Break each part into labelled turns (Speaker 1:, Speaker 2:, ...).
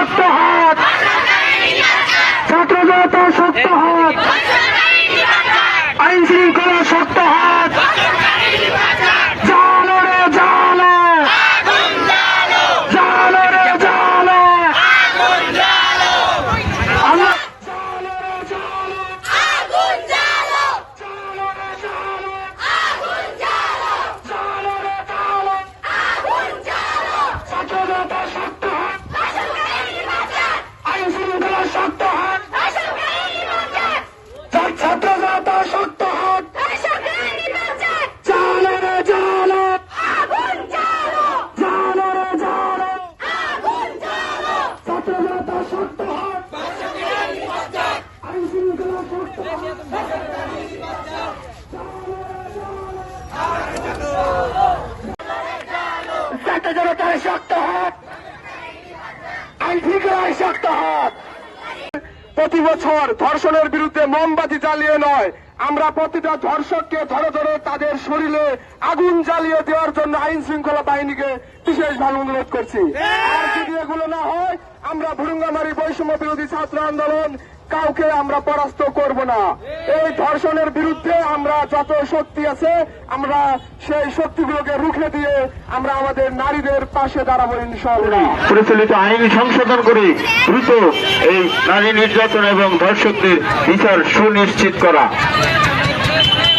Speaker 1: শক্ত হাত। ছাত্র জনতা শক্ত হাত। প্রতি বছর ধর্ষণের বিরুদ্ধে মোমবাতি জ্বালিয়ে নয়, আমরা প্রতিটা ধর্ষককে ধরে ধরে তাদের শরীরে আগুন জ্বালিয়ে দেওয়ার জন্য আইন শৃঙ্খলা বাহিনীকে বিশেষভাবে অনুরোধ করছি। আর যদি এগুলো না হয়, আমরা ভুরুঙ্গামারি বৈষম্য বিরোধী ছাত্র আন্দোলন কাউকে আমরা পরাস্ত করব না। এই ধর্ষণের বিরুদ্ধে আমরা যত শক্তি আছে, আমরা সেই শক্তিগুলোকে রুখে দিয়ে আমরা আমাদের নারীদের পাশে দাঁড়াবো ইনশাআল্লাহ।
Speaker 2: প্রচলিত আইন সংশোধন করে দ্রুত এই নারী নির্যাতন এবং ধর্ষকদের বিচার সুনিশ্চিত করা।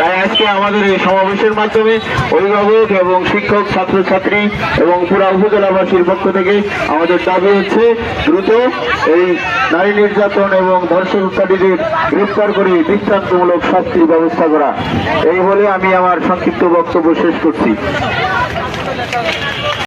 Speaker 2: তাই আজকে আমাদের এই সমাবেশের মাধ্যমে অভিভাবক এবং শিক্ষক, ছাত্রছাত্রী এবং পুরা উপজেলাবাসীর পক্ষ থেকে আমাদের দাবি হচ্ছে দ্রুত এই নারী নির্যাতন এবং ধর্ষণকারীদের গ্রেফতার করে দৃষ্টান্তমূলক শাস্তির ব্যবস্থা করা। এই বলে আমি আমার সংক্ষিপ্ত বক্তব্য শেষ করছি।